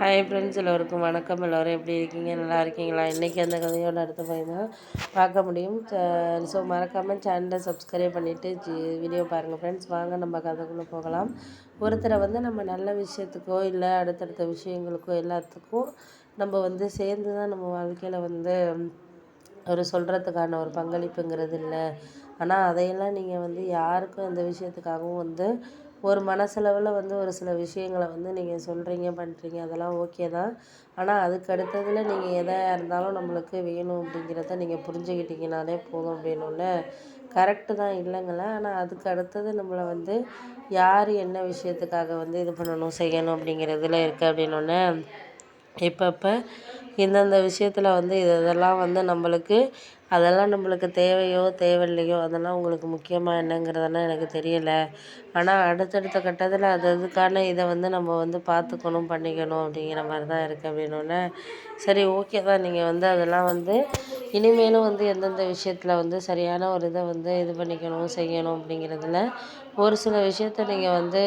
Hi friends எல்லோருக்கும் வணக்கம். எல்லோரும் எப்படி இருக்கீங்க? நல்லா இருக்கீங்களா? இன்றைக்கி அந்த கதையோட அடுத்த பையன் தான் பார்க்க முடியும். ஸோ மறக்காமல் சேனலை சப்ஸ்கிரைப் பண்ணிவிட்டு ஜி வீடியோ பாருங்கள் ஃப்ரெண்ட்ஸ் வாங்க நம்ம கதைக்குள்ளே போகலாம். ஒருத்தரை வந்து நம்ம நல்ல விஷயத்துக்கோ இல்லை அடுத்தடுத்த விஷயங்களுக்கோ எல்லாத்துக்கும் நம்ம வந்து சேர்ந்து தான் நம்ம வாழ்க்கையில் வந்து ஒரு சொல்கிறதுக்கான ஒரு பங்களிப்புங்கிறது இல்லை. ஆனால் அதையெல்லாம் நீங்கள் வந்து யாருக்கும் எந்த விஷயத்துக்காகவும் வந்து ஒரு மனசளவில் வந்து ஒரு சில விஷயங்கள வந்து நீங்கள் சொல்கிறீங்க பண்ணுறீங்க அதெல்லாம் ஓகே தான். ஆனால் அதுக்கு அடுத்ததில் நீங்கள் எதாக இருந்தாலும் நம்மளுக்கு வேணும் அப்படிங்கிறத நீங்கள் புரிஞ்சுக்கிட்டீங்கனாலே போதும் அப்படின்னோல்ல கரெக்டு தான் இல்லைங்கள. ஆனால் அதுக்கு அடுத்தது நம்மளை வந்து யார் என்ன விஷயத்துக்காக வந்து இது பண்ணணும் செய்யணும் அப்படிங்கிறதுல இருக்குது அப்படின்னோடனே இப்பப்போ இந்தந்த விஷயத்தில் வந்து இதெல்லாம் வந்து நம்மளுக்கு அதெல்லாம் நம்மளுக்கு தேவையோ தேவையில்லையோ அதெல்லாம் உங்களுக்கு முக்கியமாக என்னங்கிறதெல்லாம் எனக்கு தெரியலை. ஆனால் அடுத்தடுத்த கட்டத்தில் அது அதுக்கான இதை வந்து நம்ம வந்து பார்த்துக்கணும் பண்ணிக்கணும் அப்படிங்கிற மாதிரி தான் இருக்குது அப்படின்னோடனே சரி ஓகே தான். நீங்கள் வந்து அதெல்லாம் வந்து இனிமேலும் வந்து எந்தெந்த விஷயத்தில் வந்து சரியான ஒரு இதை வந்து இது பண்ணிக்கணும் செய்யணும் அப்படிங்கிறதுல ஒரு சில விஷயத்த நீங்கள் வந்து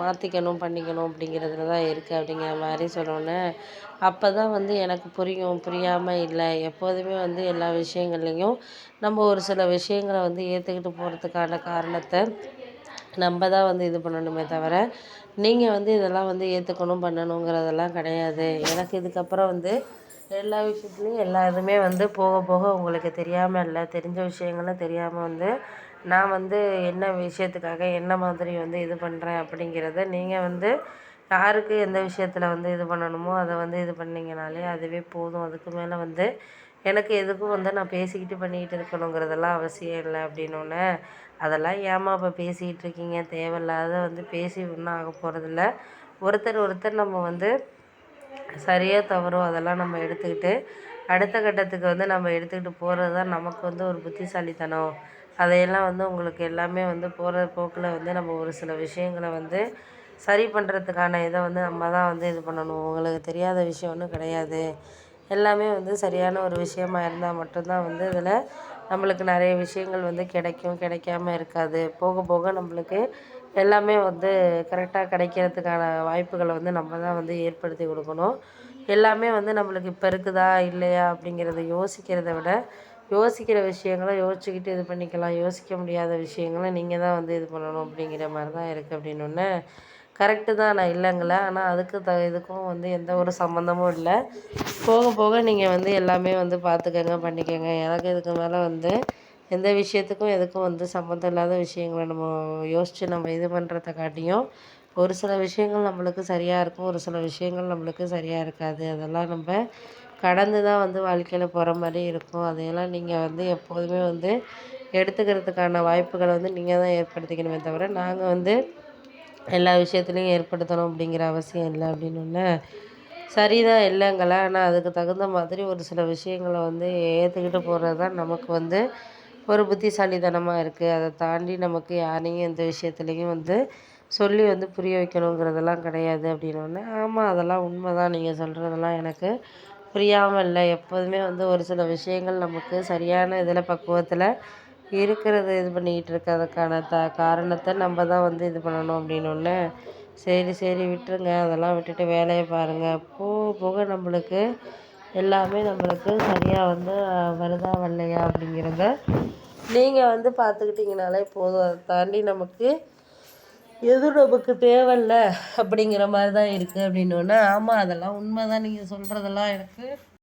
மாற்றிக்கணும் பண்ணிக்கணும் அப்படிங்கிறதுல தான் இருக்குது அப்படிங்கிற மாதிரி சொன்னோன்னே அப்போ தான் வந்து எனக்கு புரியும். புரியாமல் இல்லை. எப்போதுமே வந்து எல்லா விஷயங்கள்லையும் நம்ம ஒரு சில விஷயங்களை வந்து ஏற்றுக்கிட்டு போகிறதுக்கான காரணத்தை நம்ம தான் வந்து இது பண்ணணுமே தவிர நீங்கள் வந்து இதெல்லாம் வந்து ஏற்றுக்கணும் பண்ணணுங்கிறதெல்லாம் கிடையாது. எனக்கு இதுக்கப்புறம் வந்து எல்லா விஷயத்துலையும் எல்லா இதுவுமே வந்து போக போக உங்களுக்கு தெரியாமல் இல்லை தெரிஞ்ச விஷயங்களும் தெரியாமல் வந்து நான் வந்து என்ன விஷயத்துக்காக என்ன மாதிரி வந்து இது பண்ணுறேன் அப்படிங்கிறத நீங்கள் வந்து யாருக்கு எந்த விஷயத்தில் வந்து இது பண்ணணுமோ அதை வந்து இது பண்ணிங்கனாலே அதுவே போதும். அதுக்கு மேலே வந்து எனக்கு எதுக்கும் வந்து நான் பேசிக்கிட்டு பண்ணிக்கிட்டு இருக்கணுங்கிறதெல்லாம் அவசியம் இல்லை அப்படின்னோடனே அதெல்லாம் ஏம்மா இப்போ பேசிக்கிட்டு இருக்கீங்க? தேவையில்லாத வந்து பேசி ஒன்றும் ஆக போகிறதில்ல ஒருத்தர் ஒருத்தர் நம்ம வந்து சரியாக தவறோ அதெல்லாம் நம்ம எடுத்துக்கிட்டு அடுத்த கட்டத்துக்கு வந்து நம்ம எடுத்துக்கிட்டு போகிறது தான் நமக்கு வந்து ஒரு புத்திசாலித்தனம். அதையெல்லாம் வந்து உங்களுக்கு எல்லாமே வந்து போகிற போக்கில் வந்து நம்ம ஒரு சில விஷயங்களை வந்து சரி பண்ணுறதுக்கான இதை வந்து நம்ம தான் வந்து இது பண்ணணும். உங்களுக்கு தெரியாத விஷயம் ஒன்றும் கிடையாது. எல்லாமே வந்து சரியான ஒரு விஷயமா இருந்தால் மட்டும்தான் வந்து இதில் நம்மளுக்கு நிறைய விஷயங்கள் வந்து கிடைக்கும். கிடைக்காம இருக்காது. போக போக நம்மளுக்கு எல்லாமே வந்து கரெக்டாக கிடைக்கிறதுக்கான வாய்ப்புகளை வந்து நம்ம தான் வந்து ஏற்படுத்தி கொடுக்கணும். எல்லாமே வந்து நம்மளுக்கு இப்போ இருக்குதா இல்லையா அப்படிங்கிறத யோசிக்கிறத விட யோசிக்கிற விஷயங்களை யோசிச்சுக்கிட்டு இது பண்ணிக்கலாம். யோசிக்க முடியாத விஷயங்கள நீங்கள் தான் வந்து இது பண்ணணும் அப்படிங்கிற மாதிரி தான் இருக்குது அப்படின்னொன்னே கரெக்டு தான் நான் இல்லைங்கல ஆனால் அதுக்கு த இதுக்கும் வந்து எந்த ஒரு சம்மந்தமும் இல்லை. போக போக நீங்கள் வந்து எல்லாமே வந்து பார்த்துக்கங்க பண்ணிக்கங்க. எனக்கு இதுக்கு மேலே வந்து எந்த விஷயத்துக்கும் எதுக்கும் வந்து சம்மந்தம் இல்லாத விஷயங்களை நம்ம யோசித்து நம்ம இது பண்ணுறத காட்டியும் ஒரு சில விஷயங்கள் நம்மளுக்கு சரியாக இருக்கும் ஒரு சில விஷயங்கள் நம்மளுக்கு சரியாக இருக்காது. அதெல்லாம் நம்ம கடந்து தான் வந்து வாழ்க்கையில் போகிற மாதிரி இருக்கும். அதையெல்லாம் நீங்கள் வந்து எப்போதுமே வந்து எடுத்துக்கிறதுக்கான வாய்ப்புகளை வந்து நீங்கள் தான் ஏற்படுத்திக்கணுமே தவிர நாங்கள் வந்து எல்லா விஷயத்துலையும் ஏற்படுத்தணும் அப்படிங்கிற அவசியம் இல்லை அப்படின்னோடனே சரி தான் இல்லைங்கள. ஆனால் அதுக்கு தகுந்த மாதிரி ஒரு சில விஷயங்களை வந்து ஏற்றுக்கிட்டு போகிறது தான் நமக்கு வந்து ஒரு புத்திசாலித்தனமாக இருக்குது அதை தாண்டி நமக்கு யாரையும் எந்த விஷயத்துலையும் வந்து சொல்லி வந்து புரிய வைக்கணுங்கிறதெல்லாம் கிடையாது அப்படின்னோடனே ஆமாம் அதெல்லாம் உண்மை தான் நீங்கள் சொல்கிறதெல்லாம் எனக்கு புரியாமல் இல்லை. எப்போதுமே வந்து ஒரு சில விஷயங்கள் நமக்கு சரியான இதில் பக்குவத்தில் இருக்கிறத இது பண்ணிக்கிட்டு இருக்கிறதுக்கான த காரணத்தை நம்ம தான் வந்து இது பண்ணணும் அப்படின்னோடனே சரி சரி விட்டுருங்க. அதெல்லாம் விட்டுட்டு வேலையை பாருங்கள் போக போக நம்மளுக்கு எல்லாமே நம்மளுக்கு சரியாக வந்து வருதா வரலையா அப்படிங்கிறத நீங்கள் வந்து பார்த்துக்கிட்டிங்கனாலே போதும். அதை தாண்டி நமக்கு எதுவும் நமக்கு தேவையில்ல அப்படிங்கிற மாதிரி தான் இருக்குது அப்படின்னோடனே ஆமாம் அதெல்லாம் உண்மை தான் நீங்கள் சொல்கிறதெல்லாம் எனக்கு